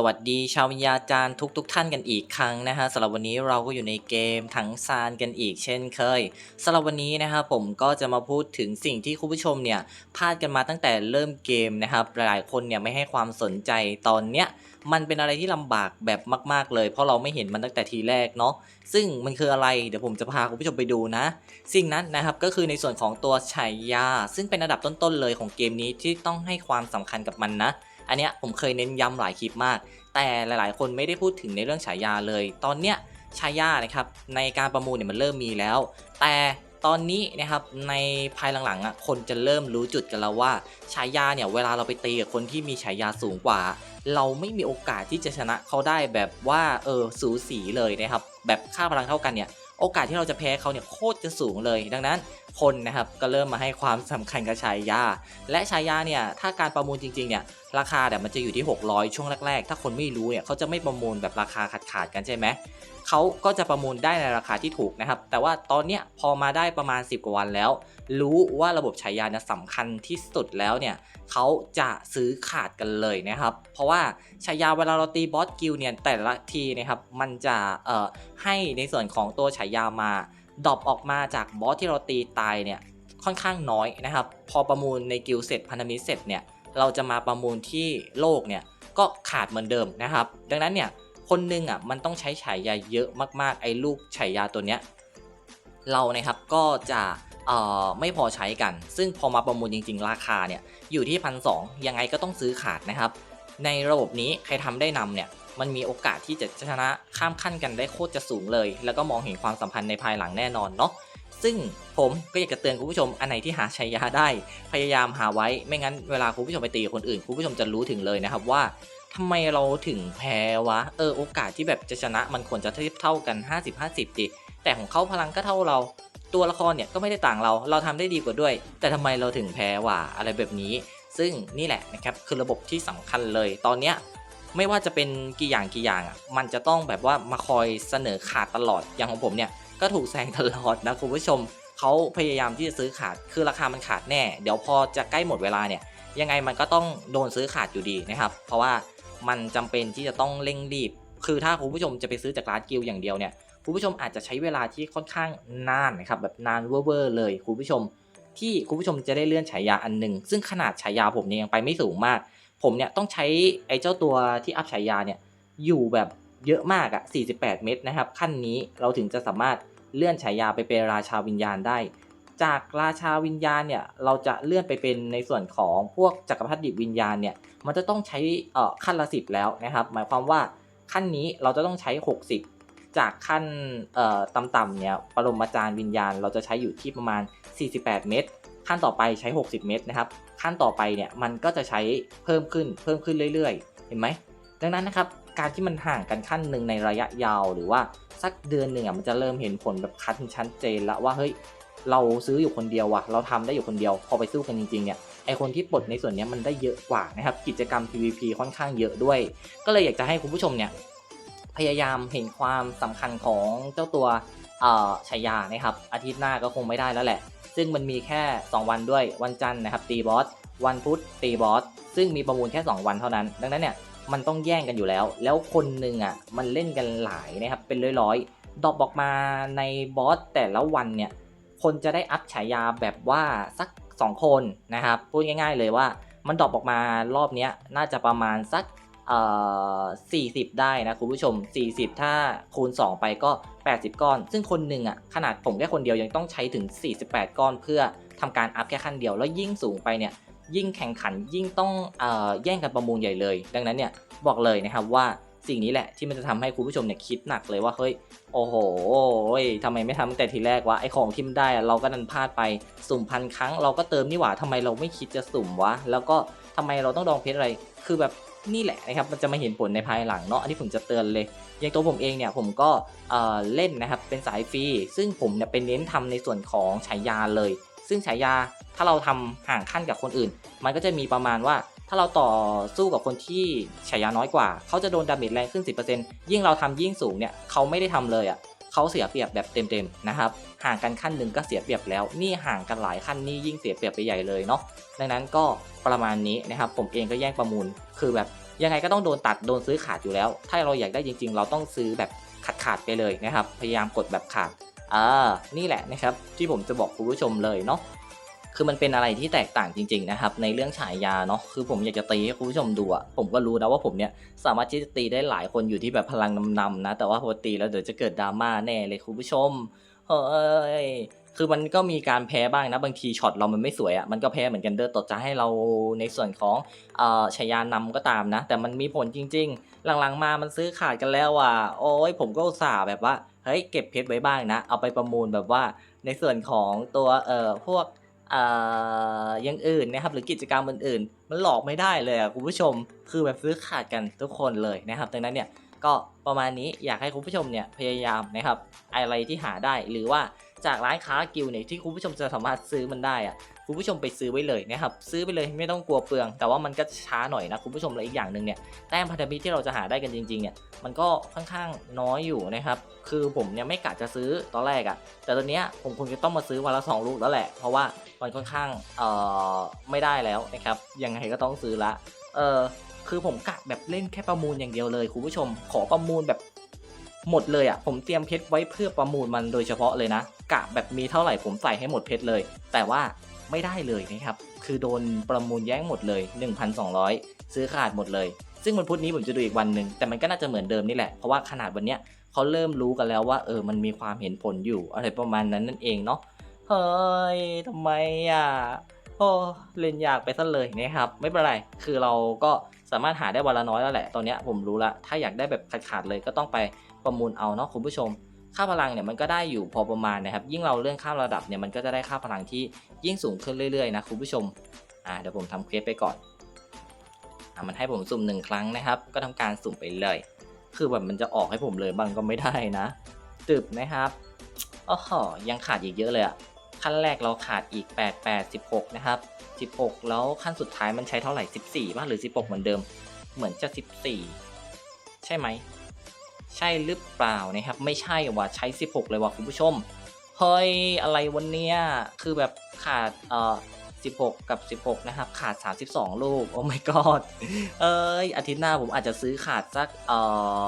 สวัสดีชาววิญญาจารย์ทุกทุกๆท่านกันอีกครั้งนะฮะสำหรับวันนี้เราก็อยู่ในเกมถังซานกันอีกเช่นเคยสำหรับวันนี้นะครับผมก็จะมาพูดถึงสิ่งที่คุณผู้ชมเนี่ยพลาดกันมาตั้งแต่เริ่มเกมนะครับหลายคนเนี่ยไม่ให้ความสนใจตอนเนี้ยมันเป็นอะไรที่ลำบากแบบมาก ๆ เลย เพราะเราไม่เห็นมันตั้งแต่ทีแรกเนาะซึ่งมันคืออะไรเดี๋ยวผมจะพาคุณผู้ชมไปดูนะ สิ่งนั้นนะครับก็คือในส่วนของตัวฉายา ซึ่งเป็นอันดับต้นๆเลยของเกมนี้ที่ต้องให้ความสำคัญกับมันนะ อันเนี้ยผมเคยเน้นย้ำหลายคลิปมาก แต่หลายๆ คนไม่ได้พูดถึงในเรื่องฉายาเลย ตอนเนี้ยฉายานะครับในการประมูลเนี่ยมันเริ่มมีแล้ว แต่ตอนนี้นะครับในภายหลังๆอะคนจะเริ่มรู้จุดกันแล้วว่าฉายาเนี่ยเวลาเราไปตีกับคนที่มีฉายาสูงกว่า เราไม่มีโอกาสที่จะชนะเขาได้แบบว่าเออสูสีเลยนะครับแบบค่าพลังเท่ากันเนี่ย โอกาสที่เราจะแพ้เขาเนี่ยโคตรจะสูงเลย ดังนั้นคนนะครับก็เริ่มมาให้ความสำคัญกับชายาและชายาเนี่ยถ้าการประมูลจริงๆเนี่ยราคาเนี่ยมันจะอยู่ที่ 600 ช่วงแรกๆ ถ้าคนไม่รู้เนี่ยเขาจะไม่ประมูลแบบราคาขาดๆกันใช่ไหม เขาก็จะประมูลได้ในราคาที่ถูกนะครับ แต่ว่าตอนเนี้ยพอมาได้ประมาณ 10 กว่าวันแล้ว รู้ว่าระบบฉายานี่ยสำคัญที่สุดแล้วเนี่ยเขาจะซื้อขาดกันเลยนะครับ เพราะว่าฉายาเวลาเราตีบอสกิลเนี่ยแต่ละทีนะครับมันจะเอ่อให้ในส่วนของตัวฉายามาดรอปออกมาจากบอสที่เราตีตายเนี่ยค่อนข้างน้อยนะครับ พอประมูลในกิลเสร็จพันธมิตรเสร็จเนี่ยเราจะมาประมูลที่โลกเนี่ยก็ขาดเหมือนเดิมนะครับ ดังนั้นเนี่ย คนหนึ่งอะมันต้องใช้ฉายาเยอะมากๆ ไอ้ลูกฉายาตัวเนี้ยเรานะครับก็จะเอ่อไม่พอใช้กัน ซึ่งพอมาประมูลจริง ๆ ราคาเนี่ยอยู่ที่พันสยังไงก็ต้องซื้อขาดนะครับ ในระบบนี้ใครทำได้นำเนี่ยมันมีโอกาสที่จะชนะข้ามขั้นกันได้โคตรจะสูงเลย แล้วก็มองเห็นความสัมพันธ์ในภายหลังแน่นอนเนาะ ซึ่งผมก็อยากจะเตือนคุณผู้ชมอันไหนที่หาชัยยาได้ พยายามหาไว้ไม่งั้นเวลาคุณผู้ชมไปตีคนอื่น คุณผู้ชมจะรู้ถึงเลยนะครับว่าทำไมเราถึงแพ้วะ เออโอกาสที่แบบจะชนะมันควรจะเทียบเท่ากัน 50-50ดิแต่ของเขาพลังก็เท่าเรา ตัวละครเนี่ยก็ไม่ได้ต่างเรา เราทำได้ดีกว่าด้วย แต่ทำไมเราถึงแพ้วะอะไรแบบนี้ ซึ่งนี่แหละนะครับคือระบบที่สำคัญเลย ตอนเนี้ยไม่ว่าจะเป็นกี่อย่างกี่อย่างอะ มันจะต้องแบบว่ามาคอยเสนอขาดตลอด อย่างของผมเนี่ย ก็ถูกแซงตลอดนะคุณผู้ชมเขาพยายามที่จะซื้อขาดคือราคามันขาดแน่ เดี๋ยวพอจะใกล้หมดเวลาเนี่ยยังไงมันก็ต้องโดนซื้อขาดอยู่ดีนะครับ เพราะว่ามันจำเป็นที่จะต้องเร่งรีบ คือถ้าคุณผู้ชมจะไปซื้อจากร้านกิลอย่างเดียวเนี่ยคุณผู้ชมอาจจะใช้เวลาที่ค่อนข้างนานนะครับแบบนานเวอร์เลยคุณผู้ชม ที่คุณผู้ชมจะได้เลื่อนฉายาอันหนึ่งซึ่งขนาดฉายาผมเนี่ยยังไปไม่สูงมาก ผมเนี่ยต้องใช้ไอ้เจ้าตัวที่อัพฉายาเนี่ยอยู่แบบ เยอะมากอะ48 เม็ดนะครับ ขั้นนี้เราถึงจะสามารถเลื่อนฉายาไปเป็นราชาวิญญาณได้ จากราชาวิญญาณเนี่ยเราจะเลื่อนไปเป็นในส่วนของพวกจักรพรรดิวิญญาณเนี่ยมันจะต้องใช้เอ่อขั้นละ10แล้วนะครับ หมายความว่าขั้นนี้เราจะต้องใช้ 60 จากขั้นเอ่อต่ำๆเนี่ยปรมาจารย์วิญญาณ เราจะใช้อยู่ที่ประมาณ 48 เม็ดขั้นต่อไปใช้ 60 เม็ดนะครับขั้นต่อไปเนี่ยมันก็จะใช้เพิ่มขึ้นเพิ่มขึ้นเรื่อยๆ เห็นไหมดังนั้นนะครับ การที่มันห่างกันขั้นหนึ่งในระยะยาวหรือว่าสักเดือนหนึ่งอะมันจะเริ่มเห็นผลแบบคัดชัดเจนล้วว่าเฮ้ยเราซื้ออยู่คนเดียวว่ะเราทำได้อยู่คนเดียว พอไปสู้กันจริงๆเนี่ยไอคนที่ปลดในส่วนนี้มันได้เยอะกว่านะครับกิจกรรม PVP ค่อนข้างเยอะด้วย ก็เลยอยากจะให้คุณผู้ชมเนี่ยพยายามเห็นความสำคัญของเจ้าตัวเอ่อชายานะครับอาทิตย์หน้าก็คงไม่ได้แล้วแหละ ซึ่งมันมีแค่ 2 วันด้วยวันจันทร์นะครับตีบอสวันพุธตีบอสซึ่งมีประมูลแค่ 2 วันเท่านั้น ดังนั้นเนี่ย มันต้องแย่งกันอยู่แล้ว แล้วคนหนึ่งอะมันเล่นกันหลายนะครับเป็นร้อยๆดรอปออกมาในบอสแต่ละวันเนี่ยคนจะได้อัพฉายาแบบว่าสัก 2 คนนะครับพูดง่าย ๆ เลยว่ามันดรอปออกมารอบเนี้ยน่าจะประมาณสักเอ่อ40 ได้นะคุณผู้ชม 40 ถ้าคูณ 2 ไปก็ 80 ก้อน ซึ่งคนหนึ่งอะขนาดผมแค่คนเดียวยังต้องใช้ถึง 48 ก้อนเพื่อทำการอัพแค่ขั้นเดียวแล้วยิ่งสูงไปเนี่ย ยิ่งแข่งขันยิ่งต้องออแย่งกันประมูลใหญ่เลย ดังนั้นเนี่ยบอกเลยนะครับว่าสิ่งนี้แหละที่มันจะทำให้คุณผู้ชมเนี่ยคิดหนักเลยว่าเฮ้ยโอ้โหทำไมไม่ทำตั้งแต่ทีแรกวะไอของที่มันได้เราก็นันพลาดไปสุ่มพันครั้ง เราก็เติมนี่หว่าทำไมเราไม่คิดจะสุ่มวะแล้วก็ทำไมเราต้องดองเพชรอะไรคือแบบนี่แหละนะครับมันจะมาเห็นผลในภายหลังเนาะอันนี้ผมจะเตือนเลยอย่างตัวผมเองเนี่ยผมก็เล่นนะครับเป็นสายฟรีซึ่งผมเนี่ยเป็นเน้นทำในส่วนของฉายาเลย ซึ่งฉายาถ้าเราทำห่างขั้นกับคนอื่น มันก็จะมีประมาณว่า ถ้าเราต่อสู้กับคนที่ฉายาน้อยกว่า เขาจะโดนดาเมจแรงขึ้น 10%ยิ่งเราทำยิ่งสูงเนี่ยเขาไม่ได้ทำเลยอะ่ะเขาเสียเปรียบแบบเต็มๆนะครับห่างกันขั้นหนึ่งก็เสียเปรียบแล้ว นี่ห่างกันหลายขั้นนี่ยิ่งเสียเปรียบไปใหญ่เลยเนาะดังนั้นก็ประมาณนี้นะครับผมเองก็แย่งประมูล คือแบบยังไงก็ต้องโดนตัดโดนซื้อขาดอยู่แล้ว ถ้าเราอยากได้จริง ๆ เราต้องซื้อแบบขาดขาดไปเลยนะครับ พยายามกดแบบขาด อ่านี่แหละนะครับที่ผมจะบอกคุณผู้ชมเลยเนาะคือมันเป็นอะไรที่แตกต่างจริง ๆ นะครับ ในเรื่องฉายาเนาะคือผมอยากจะตีให้คุณผู้ชมดูอะผมก็รู้นะว่าผมเนี่ยสามารถที่จะตีได้หลายคนอยู่ที่แบบพลังนำๆนะ แต่ว่าพอตีแล้วเดี๋ยวจะเกิดดราม่าแน่เลยคุณผู้ชมเฮ้ยคือมันก็มีการแพ้บ้างนะ บางทีช็อตเรามันไม่สวยอะมันก็แพ้เหมือนกันเด้อต่อจะให้เราในส่วนของเอ่อชายานำก็ตามนะ แต่มันมีผลจริง ๆ หลังๆมามันซื้อขาดกันแล้วอะ โอ้ยผมก็อุตส่าห์แบบว่า เฮ้ยเก็บเพชรไว้บ้างนะ เอาไปประมูลแบบว่าในส่วนของตัวเอ่อพวกเอ่อยังอื่นนะครับหรือกิจกรรมอื่นๆ มันหลอกไม่ได้เลยคุณผู้ชมคือแบบซื้อขาดกันทุกคนเลยนะครับดังนั้นเนี่ยก็ประมาณนี้อยากให้คุณผู้ชมเนี่ยพยายามนะครับอะไรที่หาได้หรือว่า จากร้านค้ากิลเนี่ยที่คุณผู้ชมจะสามารถซื้อมันได้อะคุณผู้ชมไปซื้อไว้เลยนะครับซื้อไปเลยไม่ต้องกลัวเปลือง แต่ว่ามันก็ช้าหน่อยนะคุณผู้ชมและอีกอย่างหนึ่งเนี่ยแต้มพันธมิตรที่เราจะหาได้กันจริงๆเนี่ยมันก็ค่อนข้างน้อยอยู่นะครับคือผมเนี่ยไม่กะจะซื้อตอนแรกอะแต่ตอนเนี้ยผมคงจะต้องมาซื้อวันละสองลูกแล้วแหละ เพราะว่ามันค่อนข้างเอ่อไม่ได้แล้วนะครับยังไงก็ต้องซื้อละเออคือผมกะแบบเล่นแค่ประมูลอย่างเดียวเลยคุณผู้ชมขอประมูลแบบ หมดเลยอะ่ะผมเตรียมเพชรไว้เพื่อประมูลมันโดยเฉพาะเลยนะกะแบบมีเท่าไหร่ผมใส่ให้หมดเพชรเลย แต่ว่าไม่ได้เลยนะครับคือโดนประมูลแย่งหมดเลย 1,200 ซื้อขาดหมดเลย ซึ่งวันพุธนี้ผมจะดูอีกวันหนึ่งแต่มันก็น่าจะเหมือนเดิมนี่แหละเพราะว่าขนาดวันเนี้ยเขาเริ่มรู้กันแล้วว่าเออมันมีความเห็นผลอยู่อะไรประมาณนั้นนั่นเองเนาะเฮ้ยทำไมอะโอ้เล่นยากไปซะเลยนะครับ ไม่เป็นไร คือเราก็สามารถหาได้วันละน้อยแล้วแหละ ตอนเนี้ยผมรู้ละ ถ้าอยากได้แบบขาดๆเลยก็ต้องไป ประมูลเอาเนาะคุณผู้ชม ค่าพลังเนี่ยมันก็ได้อยู่พอประมาณนะครับ ยิ่งเราเลื่อนข้ามระดับเนี่ยมันก็จะได้ค่าพลังที่ยิ่งสูงขึ้นเรื่อยๆนะคุณผู้ชม อ่าเดี๋ยวผมทำเควสไปก่อนอ่ามันให้ผมสุ่มหนึ่งครั้งนะครับ ก็ทำการสุ่มไปเลย คือแบบมันจะออกให้ผมเลยบางก็ไม่ได้นะตึบนะครับอ๋อยังขาดอีกเยอะเลยอะขั้นแรกเราขาดอีก 8 8 16 นะครับ 16 แล้วขั้นสุดท้ายมันใช้เท่าไหร่ 14ป่ะหรือ 16 เหมือนเดิม เหมือนจะ 14 ใช่ไหม ใช่หรือเปล่านะครับ ไม่ใช่ว่ะใช้ 16 เลยว่ะคุณผู้ชม เฮ้ย อะไรวันเนี้ยคือแบบขาดเอ่อ16 กับ 16 นะครับ ขาด 32 ลูก โอ้ my god เอ้ยอาทิตย์หน้าผมอาจจะซื้อขาดสักเอ่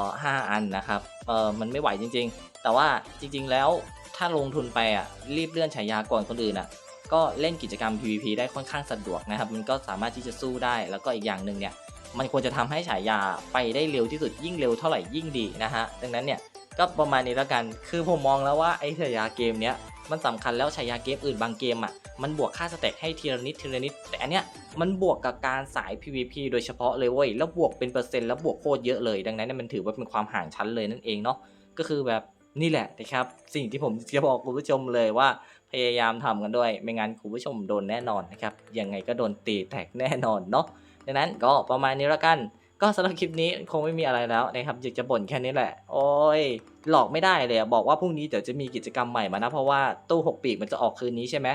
อ5อันนะครับ เออมันไม่ไหวจริง ๆ แต่ว่าจริง ๆ แล้วถ้าลงทุนไปอะ รีบเลื่อนฉายาก่อนคนอื่นอะ ก็เล่นกิจกรรม PVP ได้ค่อนข้างสะดวกนะครับ มันก็สามารถที่จะสู้ได้ แล้วก็อีกอย่างหนึ่งเนี่ย มันควรจะทำให้ฉายาไปได้เร็วที่สุดยิ่งเร็วเท่าไหร่ยิ่งดีนะฮะดังนั้นเนี่ยก็ประมาณนี้แล้วกัน คือผมมองแล้วว่าไอ้ฉายาเกมเนี้ยมันสำคัญแล้วฉายาเกมอื่นบางเกมอะมันบวกค่าสเต็กให้ทีละนิดทีละนิด แต่อันเนี้ยมันบวกกับการสาย PVP โดยเฉพาะเลยเว้ยแล้วบวกเป็นเปอร์เซ็นต์แล้วบวกโคตรเยอะเลย ดังนั้นเนี่ยมันถือว่าเป็นความห่างชั้นเลยนั่นเองเนาะก็คือแบบนี่แหละนะครับสิ่งที่ผมจะบอกคุณผู้ชมเลยว่าพยายามทำกันด้วย ไม่งั้นคุณผู้ชมโดนแน่นอนนะครับยังไงก็โดนตีแตกแน่นอนเนาะ ดังนั้นก็ประมาณนี้แล้วกัน ก็สำหรับคลิปนี้คงไม่มีอะไรแล้วนะครับอยากจะบ่นแค่นี้แหละ โอ้ยหลอกไม่ได้เลยบอกว่าพรุ่งนี้เดี๋ยวจะมีกิจกรรมใหม่มานะเพราะว่าตู้หกปีกมันจะออกคืนนี้ใช่ไหม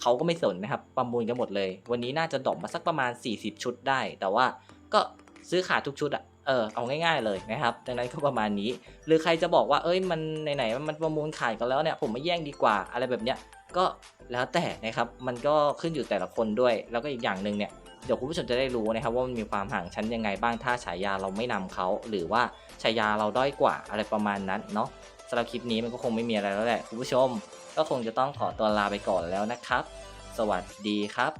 เขาก็ไม่สนนะครับประมูลกันหมดเลย วันนี้น่าจะดอกมาสักประมาณ 40 ชุดได้ แต่ว่าก็ซื้อขาดทุกชุดอะเออเอาง่ายๆเลยนะครับดังนั้นก็ประมาณนี้ หรือใครจะบอกว่าเอ้ยมันไหนๆมันประมูลขายกันแล้วเนี่ยผมไม่แย่งดีกว่าอะไรแบบเนี้ยก็แล้วแต่นะครับมันก็ขึ้นอยู่แต่ละคนด้วย แล้วก็อีกอย่างหนึ่งเนี่ย เดี๋ยวคุณผู้ชมจะได้รู้นะครับว่ามันมีความห่างชั้นยังไงบ้างถ้าฉายาเราไม่นำเขาหรือว่าฉายาเราด้อยกว่าอะไรประมาณนั้นเนาะสำหรับคลิปนี้มันก็คงไม่มีอะไรแล้วแหละคุณผู้ชม ก็คงจะต้องขอตัวลาไปก่อนแล้วนะครับ สวัสดีครับ